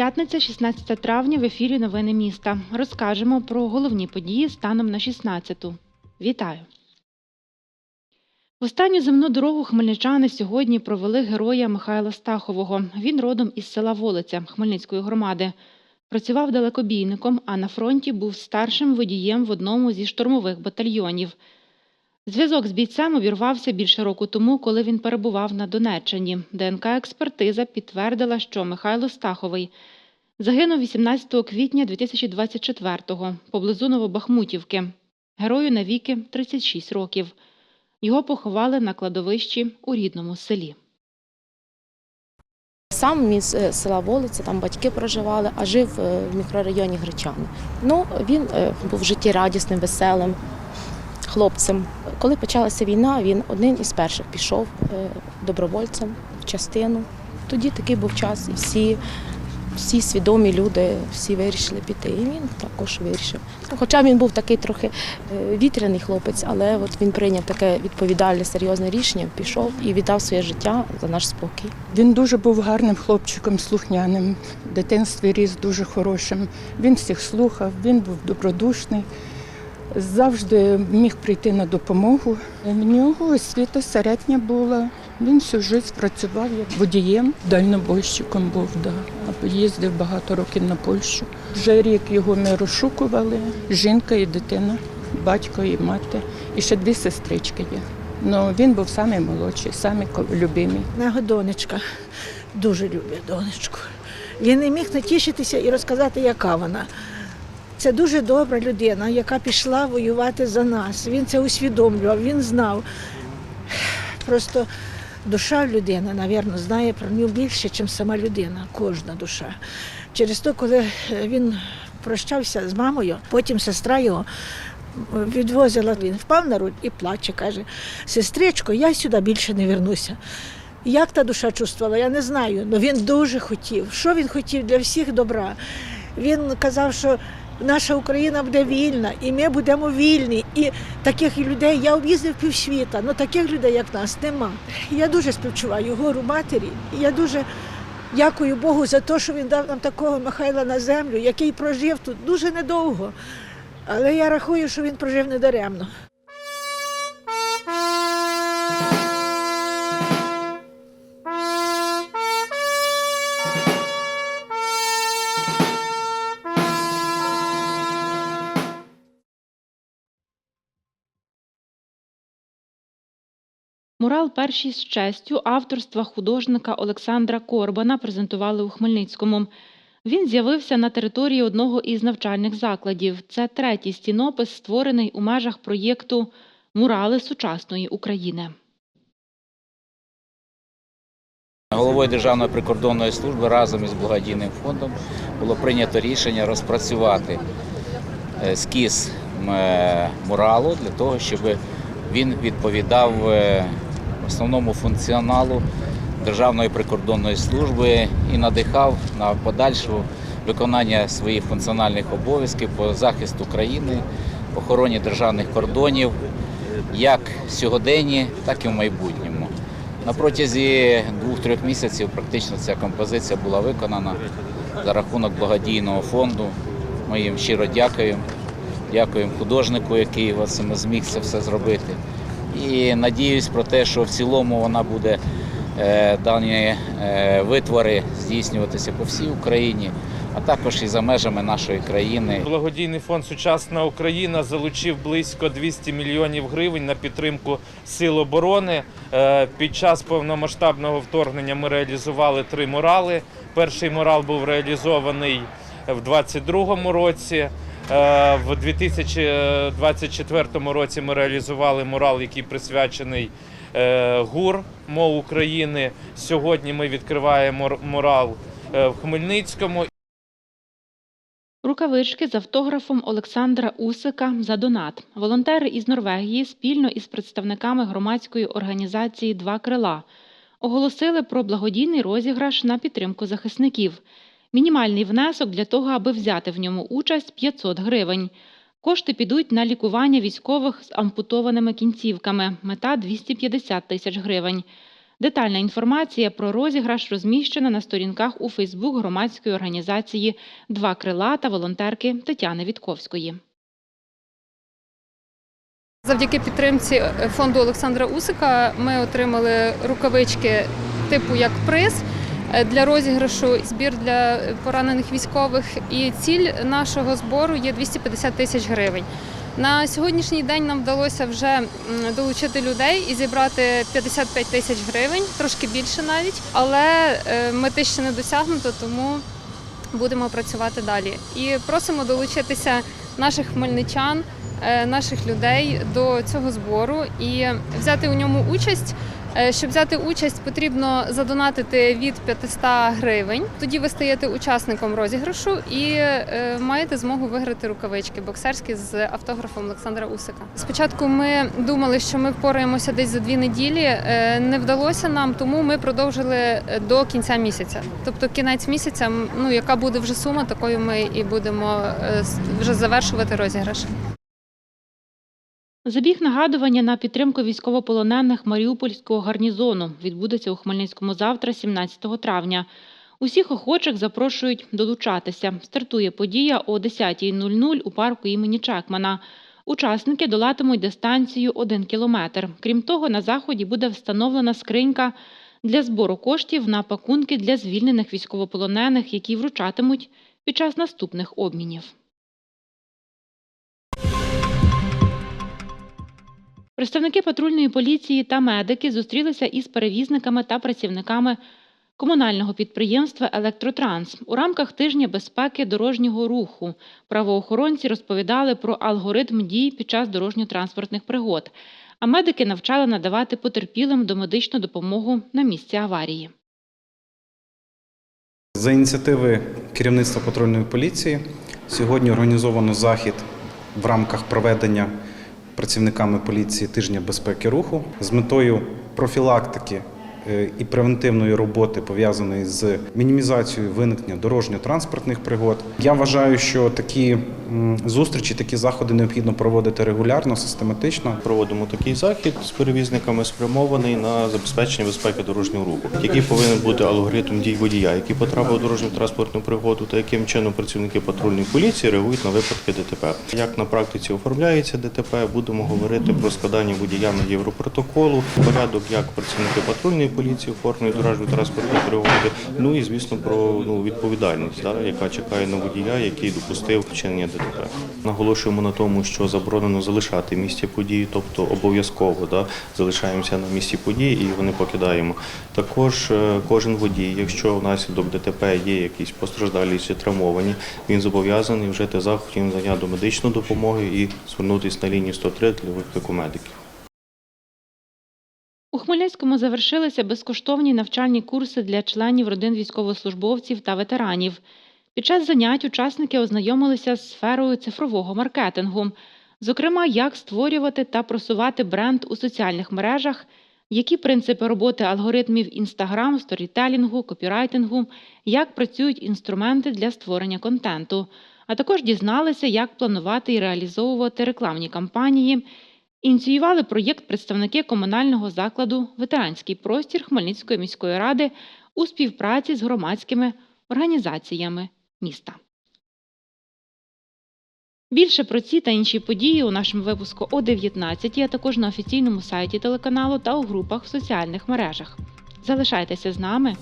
П'ятниця, 16 травня, в ефірі Новини міста. Розкажемо про головні події станом на 16-ту. Вітаю! Останню земну дорогу хмельничани сьогодні провели героя Михайла Стахового. Він родом із села Волиця Хмельницької громади. Працював далекобійником, а на фронті був старшим водієм в одному зі штурмових батальйонів. Зв'язок з бійцем обірвався більше року тому, коли він перебував на Донеччині. ДНК-експертиза підтвердила, що Михайло Стаховий загинув 18 квітня 2024-го поблизу Новобахмутівки. Герою навіки 36 років. Його поховали на кладовищі у рідному селі. Сам із е, села Волиця, там батьки проживали, а жив е, в мікрорайоні Гречани. Ну, він е, був життєрадісним, веселим хлопцем. Коли почалася війна, він один із перших пішов е, добровольцем в частину. Тоді такий був час, і всі, всі свідомі люди, всі вирішили піти. І він також вирішив. Ну, Хоча він був такий трохи е, вітряний хлопець, але от він прийняв таке відповідальне, серйозне рішення, пішов і віддав своє життя за наш спокій. Він дуже був гарним хлопчиком, слухняним. В дитинстві ріс дуже хорошим. Він всіх слухав, він був добродушний, завжди міг прийти на допомогу. В нього освіта середня була. Він всю життя працював як водієм, дальнобойщиком був, да. їздив багато років на Польщу. Вже рік його ми розшукували. Жінка і дитина, батько і мати, і ще дві сестрички є. Ну, він був самий молодший, самий. Його донечка дуже любить донечку. Він не міг натішитися і розказати, яка вона. Це дуже добра людина, яка пішла воювати за нас. Він це усвідомлював, він знав. Просто душа людини, напевно, знає про нього більше, ніж сама людина, кожна душа. Через те, коли він прощався з мамою, потім сестра його відвозила, він впав на руль і плаче, каже: сестричко, я сюди більше не вернуся. Як та душа чувствувала, я не знаю. але він дуже хотів. Що він хотів для всіх добра? Він казав, що наша Україна буде вільна, і ми будемо вільні. І таких людей я об'їздив півсвіта, але таких людей, як нас, нема. Я дуже співчуваю гору матері. Я дуже дякую Богу за те, що він дав нам такого Михайла на землю, який прожив тут дуже недовго. Але я рахую, що він прожив недаремно. Мурал перший з честю авторства художника Олександра Корбана презентували у Хмельницькому. Він з'явився на території одного із навчальних закладів. Це третій стінопис, створений у межах проєкту Мурали сучасної України. Головою Державної прикордонної служби разом із благодійним фондом було прийнято рішення розпрацювати ескіз е, муралу для того, щоб він відповідав е, основному функціоналу Державної прикордонної служби і надихав на подальше виконання своїх функціональних обов'язків по захисту країни, охороні державних кордонів, як сьогоденні, так і в майбутньому. На протязі двох-трьох місяців практично ця композиція була виконана за рахунок благодійного фонду. Ми їм щиро дякуємо. Дякуємо художнику, який от зміг це все зробити. І надіюсь про те, що в цілому вона буде е, дані е, витвори здійснюватися по всій Україні, а також і за межами нашої країни. Благодійний фонд Сучасна Україна залучив близько 200 мільйонів гривень на підтримку сил оборони. Е, Під час повномасштабного вторгнення ми реалізували три мурали. Перший мурал був реалізований в 2022 році. Е, В 2024 році ми реалізували мурал, який присвячений е, ГУР мов України. Сьогодні ми відкриваємо мурал е, в Хмельницькому Рукавички з автографом Олександра Усика за донат. Волонтери із Норвегії спільно із представниками громадської організації Два крила оголосили про благодійний розіграш на підтримку захисників. Мінімальний внесок для того, аби взяти в ньому участь 500 гривень. Кошти підуть на лікування військових з ампутованими кінцівками. Мета 250 тисяч гривень. Детальна інформація про розіграш розміщена на сторінках у Фейсбук громадської організації Два крила та волонтерки Тетяни Вітковської. Завдяки підтримці е, фонду Олександра Усика ми отримали рукавички типу як приз для розіграшу, збір для поранених військових. І ціль нашого збору є 250 тисяч гривень. На сьогоднішній день нам вдалося вже долучити людей і зібрати 55 тисяч гривень, трошки більше навіть, але е, мети ще не досягнуто, тому будемо працювати далі. І просимо долучитися наших хмельничан, е, наших людей до цього збору і взяти у ньому участь. Е, Щоб взяти участь, потрібно задонатити від 500 гривень. Тоді ви стаєте учасником розіграшу і е, маєте змогу виграти рукавички боксерські з автографом Олександра Усика. Спочатку ми думали, що ми впораємося десь за дві неділі. Е, Не вдалося нам, тому ми продовжили до кінця місяця. Тобто кінець місяця, ну яка буде вже сума, такою ми і будемо вже завершувати розіграш. Забіг нагадування на підтримку військовополонених Маріупольського гарнізону відбудеться у Хмельницькому завтра, 17 травня. Усіх охочих запрошують долучатися. Стартує подія о 10.00 у парку імені Чекмана. Учасники долатимуть дистанцію 1 кілометр. Крім того, на заході буде встановлена скринька для збору коштів на пакунки для звільнених військовополонених, які вручатимуть під час наступних обмінів. Представники патрульної поліції та медики зустрілися із перевізниками та працівниками комунального підприємства Електротранс у рамках тижня безпеки дорожнього руху. Правоохоронці розповідали про алгоритм дій під час дорожньо-транспортних пригод, а медики навчали надавати потерпілим домедичну допомогу на місці аварії. За ініціативи керівництва патрульної поліції сьогодні організовано захід в рамках проведення працівниками поліції тижня безпеки руху з метою профілактики і превентивної роботи пов'язаної з мінімізацією виникнення дорожньо-транспортних пригод. Я вважаю, що такі зустрічі, такі заходи необхідно проводити регулярно, систематично. Проводимо такий захід з перевізниками, спрямований на забезпечення безпеки дорожнього руху, який повинен бути алгоритм дій водія, який потрапив у дорожню транспортну пригоду, та яким чином працівники патрульної поліції реагують на випадки ДТП. Як на практиці оформляється ДТП, будемо говорити про складання водіями європротоколу, порядок, як працівники патрульної поліції оформлюють дорожню транспортну пригоди. Ну і звісно про ну, відповідальність, да, яка чекає на водія, який допустив вчинення ДТП. Наголошуємо на тому, що заборонено залишати місце події, тобто обов'язково да, залишаємося на місці події і його не покидаємо. Також е, кожен водій, якщо внаслідок ДТП є якісь постраждалі чи травмовані, він зобов'язаний вжити заходів надання до медичної допомоги і звернутися на лінію 103 для виклику медиків. У Хмельницькому завершилися безкоштовні навчальні курси для членів родин військовослужбовців та ветеранів. Під час занять учасники ознайомилися з сферою цифрового маркетингу, зокрема, як створювати та просувати бренд у соціальних мережах, які принципи роботи алгоритмів Інстаграм, сторітелінгу, копірайтингу, як працюють інструменти для створення контенту, а також дізналися, як планувати і реалізовувати рекламні кампанії. Ініціювали проєкт представники комунального закладу Ветеранський простір Хмельницької міської ради у співпраці з громадськими організаціями міста. Більше про ці та інші події у нашому випуску о 19, а також на офіційному сайті телеканалу та у групах в соціальних мережах. Залишайтеся з нами.